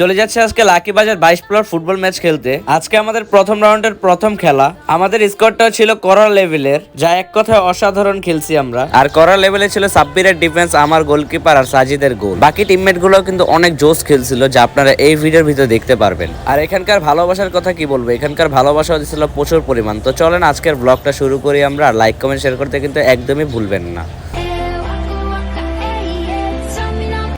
চলে যাচ্ছে আজকে লাকি বাজার বাইশ প্লট ফুটবল ম্যাচ খেলতে। আজকে আমাদের প্রথম রাউন্ডের প্রথম খেলা। আমাদের স্কোরটা ছিল করা লেভেলের, যা এক কথায় অসাধারণ খেলছি আমরা। আর করা লেভেলে ছিল সাব্বিরের ডিফেন্স আমার গোলকিপার আর সাজিদের গোল বাকি টিমমেটগুলো কিন্তু অনেক জোস খেলছিল, যা আপনারা এই ভিডিওর ভিতরে দেখতে পারবেন। আর এখানকার ভালোবাসার কথা কি বলব? এখানকার ভালোবাসা ছিল প্রচুর পরিমাণ। তো চলেন আজকের ব্লগটা শুরু করি আমরা লাইক কমেন্ট শেয়ার করতে কিন্তু একদমই ভুলবেন না।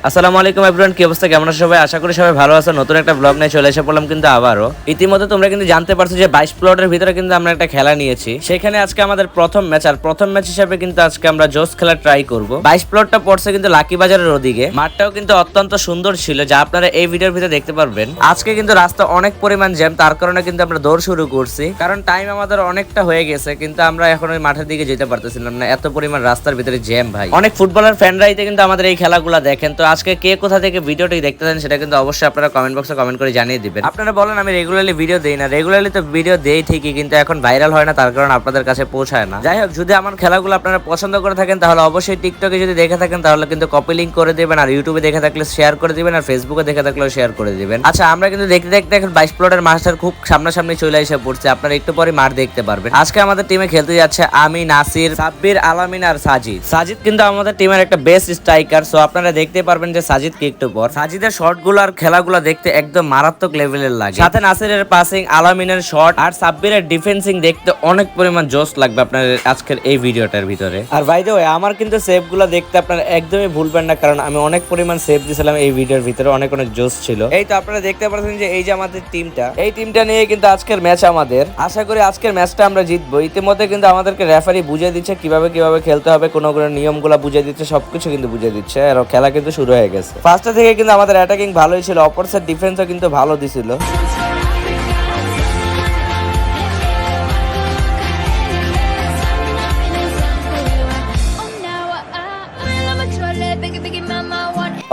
আসসালামু আলাইকুম এভরিওয়ান কি অবস্থা? কেমন সবাই? আশা করি সবাই ভালো আছো। নতুন একটা ব্লগ নিয়ে চলে এসে পড়লাম কিন্তু আবারও। ইতিমধ্যে তোমরা কিন্তু জানতে পারছ যে বাইশ প্লটের ভিতরে কিন্তু আমরা একটা খেলা নিয়েছি। সেখানে আজকে আমাদের প্রথম ম্যাচ আর প্রথম ম্যাচ হিসেবে কিন্তু আজকে আমরা জোস খেলা ট্রাই করব। বাইশ প্লটটা পড়ছে কিন্তু লাকি বাজারের ওদিকে। মাঠটাও কিন্তু অত্যন্ত সুন্দর ছিল, যা আপনারা এই ভিডিওর ভিতরে দেখতে পারবেন। আজকে কিন্তু রাস্তা অনেক পরিমাণ জ্যাম তার কারণে কিন্তু আমরা দৌড় শুরু করছি। কারণ টাইম আমাদের অনেকটা হয়ে গেছে, কিন্তু আমরা এখন ওই মাঠের দিকে যেতে পারতেছিলাম না। এত পরিমাণ রাস্তার ভিতরে জ্যাম ভাই। অনেক ফুটবলার ফ্যানরাইতে কিন্তু আমাদের এই খেলাগুলো দেখেন। তো আজকে কে কোথা থেকে ভিডিওটি দেখতে চান সেটা কিন্তু অবশ্যই আপনারা কমেন্ট বক্সে কমেন্ট করে জানিয়ে দিবেন। আপনারা বলেন, আমি রেগুলারলি ভিডিও দেই না। রেগুলারলি তো ভিডিও দেই ঠিকই, কিন্তু এখন ভাইরাল হয় না, তার কারণে আপনাদের কাছে পৌঁছায় না। যাই হোক, যদি আমার খেলাগুলো আপনারা পছন্দ করে থাকেন, তাহলে অবশ্যই টিকটকে যদি দেখে থাকেন, তাহলে কিন্তু কপি লিঙ্ক করে দিবেন, আর ইউটিউবে দেখে থাকলে শেয়ার করে দিবেন, আর ফেসবুকে দেখে থাকলেও শেয়ার করে দিবেন। আচ্ছা আমরা কিন্তু দেখতে দেখতে এখন বাইশ প্লটের মাস্টার খুব সামনাসামনি চলে এসে পড়ছে। আপনারা একটু পরে মাঠ দেখতে পারবেন। আজকে আমাদের টিমে খেলতে যাচ্ছে আমি, নাসির, সাব্বির, আলামিন, আর সাজিদ। সাজিদ কিন্তু আমাদের টিমের একটা বেস্ট স্ট্রাইকার সো আপনারা দেখতে পারবেন যে সাজিদ কি একটু পর। সাজিদের শটগুলো আর খেলাগুলো দেখতে একদম মারাত্মক লেভেলের লাগে। সাথে নাসিরের পাসিং আলামিনের শট আর সাব্বিরের ডিফেন্সিং দেখতে অনেক পরিমাণ জোশ লাগবে আপনার আজকের এই ভিডিওটার ভিতরে। আর ভাই দ্য আমার কিন্তু সেভগুলো দেখতে আপনারা একদমই ভুলবেন না, কারণ আমি অনেক পরিমাণ সেভ দিয়েছিলাম এই ভিডিওর ভিতরে, অনেক অনেক জোশ ছিল। এই তো আপনারা দেখতে পাচ্ছেন যে এই যে আমাদের টিমটা এই টিমটা নিয়ে কিন্তু আজকের ম্যাচ আমাদের। আশা করি আজকের ম্যাচটা আমরা জিতবো। ইতিমধ্যে কিন্তু আমাদেরকে রেফারি বুঝিয়ে দিচ্ছে কীভাবে কীভাবে খেলতে হবে, কোনো কোনো নিয়মগুলো বুঝিয়ে দিচ্ছে, সবকিছু কিন্তু বুঝিয়ে দিচ্ছে। আর খেলা কিন্তু শুরু হয়ে গেছে। ফার্স্টে থেকে কিন্তু আমাদের অ্যাটাকিং ভালোই ছিল অপর সাইড ডিফেন্সও কিন্তু ভালো দিছিল।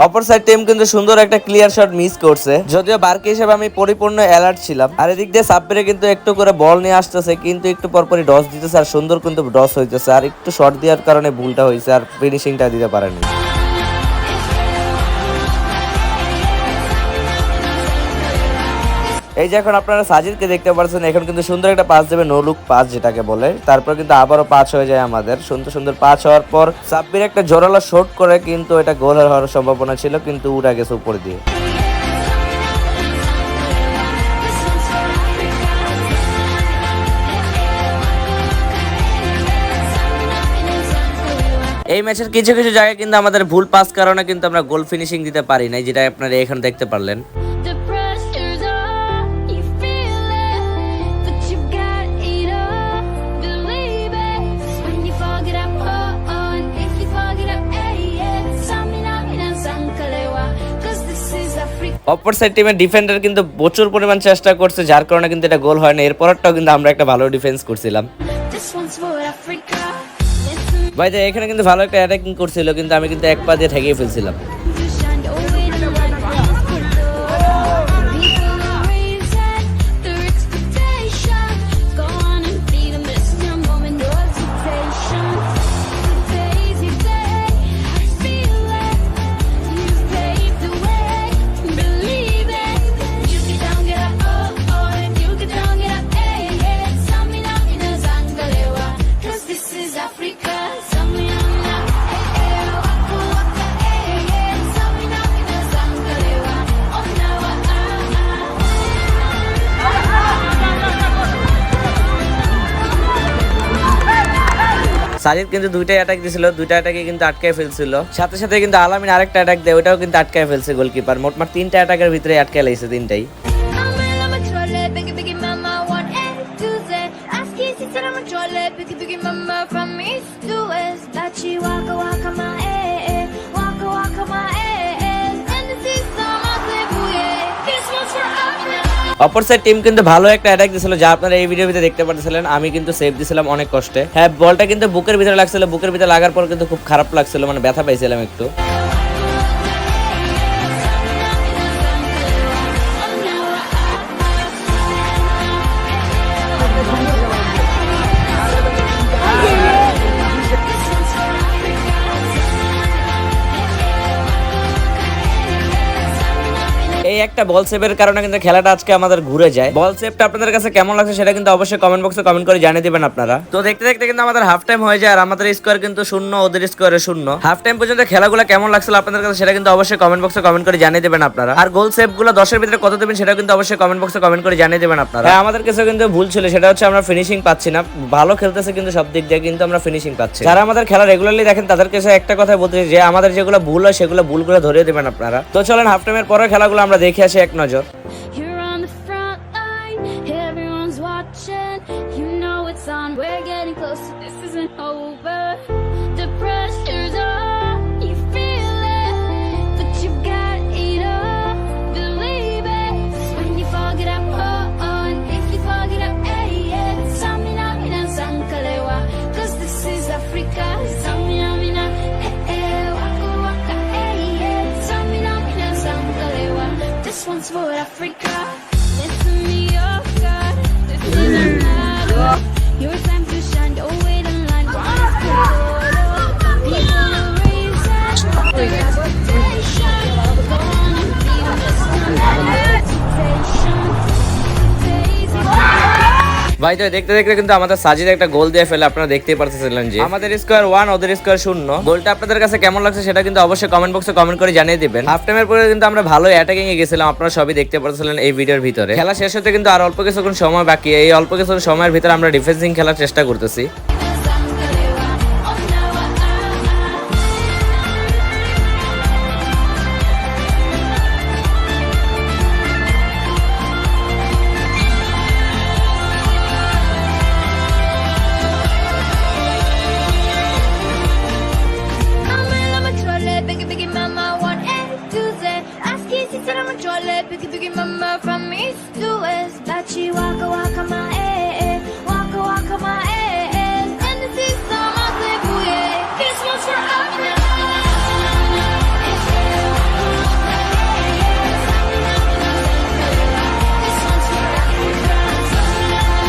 অপর সাইড টিম কিন্তু সুন্দর একটা ক্লিয়ার শট মিস করছে। যদিও বার্কি হিসেবে আমি পরিপূর্ণ অ্যালার্ট ছিলাম। আর এদিক দিয়ে সাব্বিরে কিন্তু একটু করে বল নিয়ে আসতেছে, কিন্তু একটু পরপরই ডস দিতেছে, আর সুন্দর কিন্তু ডস হইতেছে। আর একটু শট দেওয়ার কারণে ভুলটা হয়েছে, আর ফিনিশিংটা দিতে পারেনি। এই যে এখন আপনারা সাজিদকে দেখতে পাচ্ছেন এখন কিন্তু সুন্দর একটা পাস দেবে নো লুক পাস যেটাকে বলে। তারপর কিন্তু আবারও পাস হয়ে যায় আমাদের। সুন্দর সুন্দর পাস হওয়ার পর সাব্বির একটা জোরালো শট করে, কিন্তু এটা গোল হওয়ার সম্ভাবনা ছিল, কিন্তু উঠা গেছে উপর দিয়ে। এই ম্যাচের কিছু কিছু জায়গায় কিন্তু আমাদের ভুল পাস কারণে কিন্তু আমরা গোল ফিনিশিং দিতে পারি নাই, যেটা আপনারা এখানে দেখতে পারলেন। অপর সাইড টিমের ডিফেন্ডার কিন্তু প্রচুর পরিমাণ চেষ্টা করছে যার কারণে কিন্তু এটা গোল হয় না। এরপরটাও কিন্তু আমরা একটা ভালো ডিফেন্স করছিলাম। ভাই এখানে কিন্তু ভালো একটা অ্যাটাকিং করছিল কিন্তু আমি কিন্তু এক পা দিয়ে ঠেকিয়ে ফেলছিলাম। সাজিদ কিন্তু দুইটাই অ্যাটাক দিছিল দুইটা অ্যাটাকে কিন্তু আটকায় ফেলছিল। সাথে সাথে কিন্তু আলামিন আরেকটা অ্যাটাক দেয় ওটাও কিন্তু আটকায় ফেলছে গোলকিপার মোটমাট তিনটা অ্যাটাকের ভিতরে আটকায় লাগছে তিনটাই। Easy, said I'm অপর সাইড টিম কিন্তু ভালো একটা অ্যাটাক দিছিল, যা আপনারা এই ভিডিওতে ভিতরে দেখতে পাচ্ছিলেন আমি কিন্তু সেভ দিছিলাম অনেক কষ্টে। হ্যাঁ বলটা কিন্তু বুকের ভিতরে লাগছিল। বুকের ভিতরে লাগার পর কিন্তু খুব খারাপ লাগছিল মানে ব্যথা পাইছিলাম একটু। এই একটা বল সেভের কারণে কিন্তু খেলাটা আজকে আমাদের ঘুরে যায়। বল সেভটা আপনাদের কাছে কেমন লাগছে সেটা কিন্তু অবশ্যই কমেন্ট বক্সে কমেন্ট করে জানিয়ে দিবেন আপনারা। তো দেখতে দেখতে কিন্তু আমাদের হাফ টাইম হয়ে যায় আর আমাদের স্কোয়ার কিন্তু শূন্য ওদের স্কোয়ারে শূন্য। হাফ টাইম পর্যন্ত খেলাগুলো কেমন লাগছিল আপনাদের কাছে সেটা কিন্তু অবশ্যই কমেন্ট বক্সে কমেন্ট করে জানিয়ে দেবেন আপনারা। আর গোল সেভগুলো দশের ভিতরে কত দেবেন সেটা কিন্তু অবশ্যই কমেন্ট বক্সে কমেন্ট করে জানিয়ে দেবেন আপনারা। হ্যাঁ, আমাদের কাছে কিন্তু ভুল ছিল সেটা হচ্ছে আমরা ফিনিশিং পাচ্ছি না। ভালো খেলতেছে কিন্তু সব দিক দিয়ে কিন্তু আমরা ফিনিশিং পাচ্ছি। যারা আমাদের খেলা রেগুলারলি দেখেন তাদের কাছে একটা কথা বলতে যে আমাদের যেগুলো ভুল হয় সেগুলো ভুলগুলো ধরিয়ে দেবেন আপনারা। তো চলেন হাফ টাইমের পরে খেলাগুলো আমরা দেখে আসি এক নজর You're on the front line, everyone's watching. You know it's on, we're getting closer, this isn't over. The For Africa. ভাই তো দেখতে দেখতে কিন্তু আমাদের সাজিদ একটা গোল দিয়ে ফেলে আপনারা দেখতেই পারতেছিলেন যে। আমাদের স্কোয়ার ওয়ান ওদের স্কোয়ার শূন্য। গোলটা আপনাদের কাছে কেমন লাগছে সেটা কিন্তু অবশ্যই কমেন্ট বক্সে কমেন্ট করে জানিয়ে দিবেন। হাফ টাইমের পরে কিন্তু আমরা ভালো অ্যাটাকিং এ গেছিলাম আপনারা সবই দেখতে পারতেছিলেন এই ভিডিওর ভিতরে। খেলা শেষ হতে কিন্তু আর অল্প কিছুক্ষণ সময় বাকি এই অল্প কিছুক্ষণ সময়ের ভিতরে আমরা ডিফেন্সিং খেলার চেষ্টা করতেছি। Said I'm a trolley, biggie, biggie, mama, from east to west. Bachi, waka, waka, my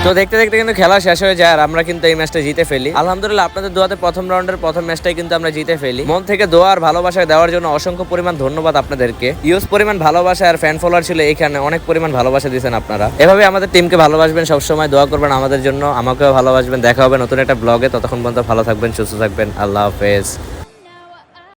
তো দেখতে দেখতে কিন্তু খেলা শেষ হয়ে যায় আর আমরা কিন্তু এই ম্যাচটা জিতে ফেলি। আলহামদুলিল্লাহ, আপনাদের দোয়াতে প্রথম রাউন্ডের প্রথম ম্যাচটাই কিন্তু আমরা জিতে ফেলি। মন থেকে দোয়া আর ভালোবাসা দেওয়ার জন্য অসংখ্য পরিমাণ ধন্যবাদ আপনাদেরকে। ইউজ পরিমাণ ভালোবাসা আর ফ্যান ফলোয়ার ছিল এখানে অনেক পরিমাণ ভালোবাসা দিয়েছেন আপনারা। এভাবে আমাদের টিমকে ভালোবাসবেন, সবসময় দোয়া করবেন আমাদের জন্য। আমাকেও ভালোবাসবেন। দেখা হবে নতুন একটা ব্লগে ততক্ষণ পর্যন্ত ভালো থাকবেন, সুস্থ থাকবেন। আল্লাহ হাফেজ।